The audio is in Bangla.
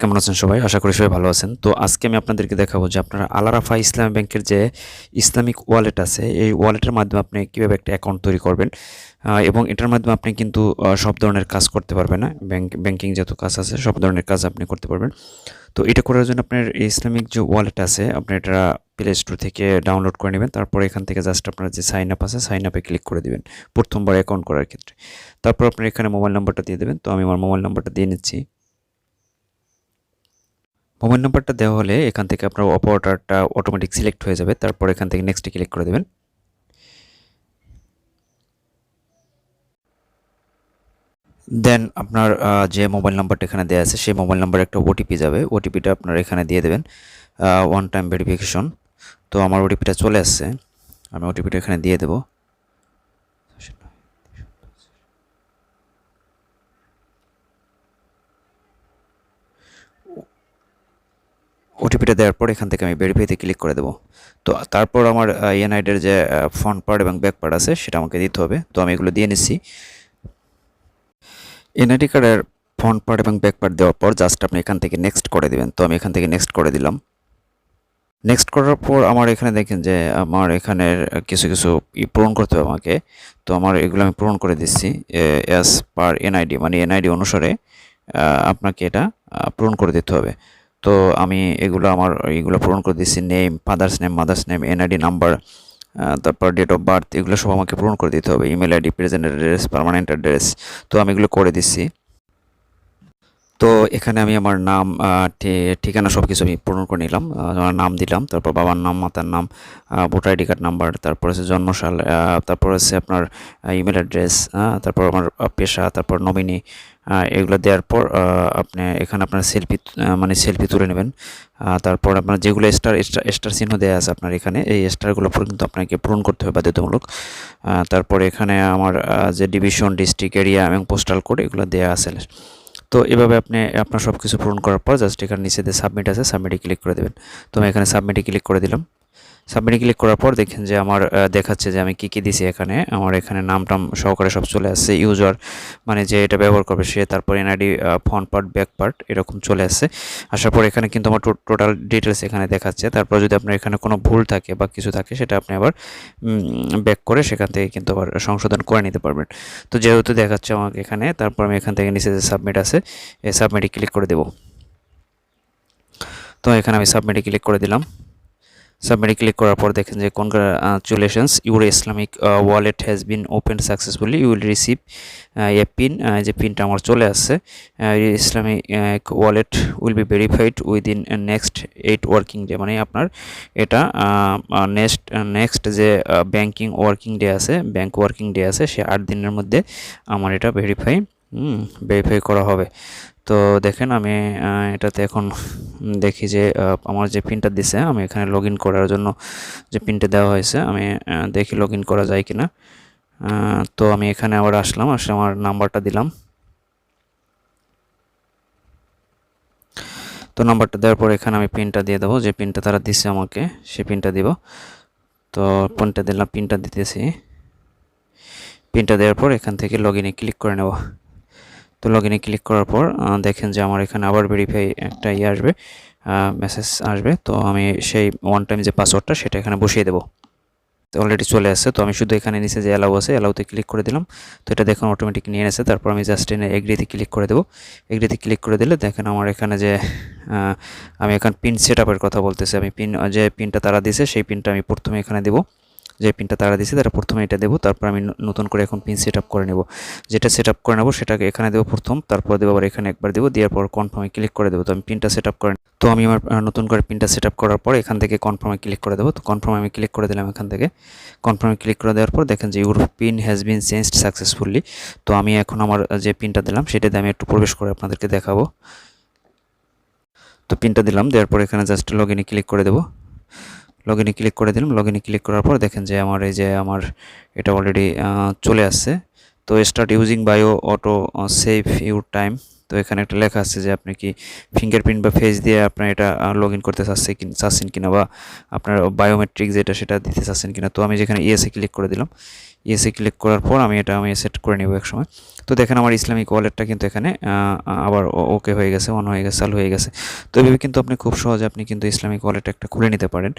কেমন আছেন সবাই? আশা করি সবাই ভালো আছেন। তো আজকে আমি আপনাদেরকে দেখাবো যে আপনারা আলারাফা ইসলামী ব্যাংকের যে ইসলামিক ওয়ালেট আছে, এই ওয়ালেটের মাধ্যমে আপনি কীভাবে একটা অ্যাকাউন্ট তৈরি করবেন এবং এটার মাধ্যমে আপনি কিন্তু সব ধরনের কাজ করতে পারবেন না ব্যাংক, ব্যাংকিং যত কাজ আছে, সব ধরনের কাজ আপনি করতে পারবেন। তো এটা করার জন্য আপনার ইসলামিক যে ওয়ালেট আছে, আপনি এটা প্লে স্টোর থেকে ডাউনলোড করে নেবেন। তারপর এখান থেকে জাস্ট আপনার যে সাইন আপ আছে সাইন আপে ক্লিক করে দিবেন, প্রথমবার অ্যাকাউন্ট করার ক্ষেত্রে। তারপর আপনার এখানে মোবাইল নাম্বারটা দিয়ে দেবেন। তো আমি আমার মোবাইল নাম্বারটা দিয়ে নিচ্ছি। মোবাইল নাম্বারটা দেওয়া হলে এখান থেকে আপনার অপারেটরটা অটোমেটিক সিলেক্ট হয়ে যাবে। তারপর এখান থেকে নেক্সটে ক্লিক করে দেবেন। দেন আপনার যে মোবাইল নাম্বারটা এখানে দেওয়া আছে, সেই মোবাইল নাম্বারে একটা ওটিপি যাবে। ওটিপিটা আপনার এখানে দিয়ে দেবেন ওয়ান টাইম ভেরিফিকেশন তো আমার ওটিপিটা চলে আসছে। আমি ওটিপিটা এখানে দিয়ে দেবো। ওটিপিটা দেওয়ার পর এখান থেকে আমি ভেরিফাইতে ক্লিক করে দেবো। তো তারপর আমার এনআইডের যে ফ্রন্ট পার্ট এবং ব্যাক পার্ট আছে, সেটা আমাকে দিতে হবে। তো আমি এগুলো দিয়ে নিচ্ছি। এনআইডি কার্ডের ফ্রন্ট পার্ট এবং ব্যাক পার্ট দেওয়ার পর জাস্ট আপনি এখান থেকে নেক্সট করে দেবেন। তো আমি এখান থেকে নেক্সট করে দিলাম। নেক্সট করার পর আমার এখানে দেখেন যে, আমার এখানের কিছু কিছু পূরণ করতে হবে আমাকে। তো আমার এগুলো আমি পূরণ করে দিচ্ছি অ্যাজ পার এনআইডি মানে এনআইডি অনুসারে আপনাকে এটা পূরণ করে দিতে হবে। তো আমি এগুলো আমার এগুলো পূরণ করে দিচ্ছি name father's name mother's name NID number তারপর ডেট অফ বার্থ এগুলো সব আমাকে পূরণ করে দিতে হবে email ID present address permanent address তো আমি এগুলো করে দিচ্ছি তো এখানে আমি আমার নাম ঠিকানা সব কিছু আমি পূরণ করে নিলাম আমার নাম দিলাম তারপর বাবার নাম মাতার নাম ভোটার আইডি কার্ড নাম্বার তারপর হচ্ছে জন্মসাল আহ, তারপর হচ্ছে আপনার ইমেল অ্যাড্রেস তারপর আমার পেশা তারপর নমিনি এগুলো দেওয়ার পর আপনি এখানে আপনার সেলফি মানে সেলফি তুলে নেবেন। তারপর আপনার যেগুলো স্টার স্টার চিহ্ন দেওয়া আছে আপনার এখানে, এই স্টারগুলো কিন্তু আপনাকে পূরণ করতে হবে বাধ্যতামূলক। তারপর এখানে আমার যে ডিভিশন ডিস্ট্রিক্ট এরিয়া এবং পোস্টাল কোড এগুলো দেওয়া আছে। তো এভাবে আপনি, আপনার সব কিছু পূরণ করার পর জাস্ট এখানে নিচে যে সাবমিট আছে সাবমিটে ক্লিক করে দেবেন। তো আমি এখানে সাবমিটে ক্লিক করে দিলাম। সাবমিটে ক্লিক করার পর দেখেন যে আমার দেখাচ্ছে যে আমি কী কী দিছি এখানে। আমার এখানে নাম টাম সহকারে সব চলে আসছে। ইউজার মানে যে এটা ব্যবহার করবে সে, তারপর NID front part back part এরকম চলে আসছে। আসার পর এখানে কিন্তু আমার টোটাল ডিটেলস এখানে দেখাচ্ছে। তারপর যদি আপনার এখানে কোনো ভুল থাকে বা কিছু থাকে, সেটা আপনি আবার ব্যাক করে সেখান থেকে কিন্তু আবার সংশোধন করে নিতে পারবেন। তো যেহেতু দেখাচ্ছে আমাকে এখানে, তারপর আমি এখান থেকে নিচে যে সাবমিট আছে, এই সাবমিটে ক্লিক করে দেব। তো এখানে আমি সাবমিটে ক্লিক করে দিলাম। সাবমিটে ক্লিক করার পর দেখেন যে congratulations your Islamic wallet has been open successfully you will receive a pin যে পিনটা আমার চলে আসছে Islamic wallet will be verified within next eight working day মানে আপনার এটা নেক্সট নেক্সট যে ব্যাংকিং ওয়ার্কিং ডে আছে ব্যাংক ওয়ার্কিং ডে আছে, সে আট দিনের মধ্যে আমার এটা ভেরিফাই ভেরিফাই করা হবে। তো দেখেন আমি এটাতে এখন দেখি যে আমার যে পিনটা দিছে আমি এখানে লগ করার জন্য যে পিনটা দেওয়া হয়েছে আমি দেখি লগ করা যায় কিনা। আহ, তো আমি এখানে আবার আসলাম আসলে আমার নাম্বারটা দিলাম। তো নাম্বারটা দেওয়ার পর এখানে আমি পিনটা দিয়ে দেবো যে পিনটা তারা দিছে আমাকে সেই পিনটা দিব। তো পিনটা দিলাম পিনটা দিতেছি। পিনটা দেওয়ার পর এখান থেকে লগ ক্লিক করে নেব। তো লগ ইনে ক্লিক করার পর দেখেন যে আমার এখানে আবার ভেরিফাই একটা ইয়ে আসবে মেসেজ আসবে। তো আমি সেই ওয়ান টাইম যে পাসওয়ার্ডটা সেটা এখানে বসিয়ে দেবো। তো অলরেডি চলে আসছে। তো আমি শুধু এখানে নিচে যে অ্যালাউ আছে অ্যালাউতে ক্লিক করে দিলাম। তো এটা দেখুন অটোমেটিক নিয়ে এসেছে তারপর আমি জাস্ট এনে এগ্রিতে ক্লিক করে দেবো। এগ্রিতে ক্লিক করে দিলে দেখেন আমার এখানে যে আমি এখন পিন সেট কথা বলতেছি। আমি পিন যে পিনটা তারা দিয়েছে, সেই পিনটা আমি প্রথমে এখানে দেবো। যে পিনটা তারা দিয়েছে, তারা প্রথমে এটা দেবো, তারপর আমি নতুন করে এখন পিন সেট করে নেব। যেটা সেট করে নেব, সেটাকে এখানে দেবো প্রথম, তারপর দেবো আবার এখানে একবার দেবো, দেওয়ার পর কনফার্মে ক্লিক করে দেবো। তো আমি পিনটা সেট করে তো আমি আমার নতুন করে পিনটা সেট করার পর এখান থেকে কনফার্মে ক্লিক করে দেবো। তো কনফার্মে আমি ক্লিক করে দিলাম এখান থেকে। কনফার্মে ক্লিক করে দেওয়ার পর দেখেন যে your pin has been changed successfully তো আমি এখন আমার যে পিনটা দিলাম সেটাতে আমি একটু প্রবেশ করে আপনাদেরকে দেখাবো। তো পিনটা দিলাম, দেওয়ার পর এখানে জাস্ট লগ ইনে ক্লিক করে দেবো। লগ ক্লিক করে দিলাম। লগ ক্লিক করার পর দেখেন যে আমার এই যে আমার এটা অলরেডি চলে আসছে। তো start using bio auto save your time তো এখানে একটা লেখা আছে যে আপনি কি ফিঙ্গারপ্রিন্ট বা ফেস দিয়ে আপনার এটা লগ ইন করতে চাচ্ছে কি চাচ্ছেন কিনা বা আপনার বায়োমেট্রিক যেটা সেটা দিতে চাচ্ছেন কিনা। তো আমি যেখানে ইএসএ ক্লিক করে দিলাম। ইএসি ক্লিক করার পর আমি এটা, আমি সেট করে নেব এক সময় তো দেখেন আমার ইসলামিক ওয়ালেটটা কিন্তু এখানে আবার ওকে হয়ে গেছে অন হয়ে গেছে চালু হয়ে গেছে। তো এভাবে কিন্তু আপনি খুব সহজে আপনি কিন্তু ইসলামিক ওয়ালেট একটা খুলে নিতে পারেন।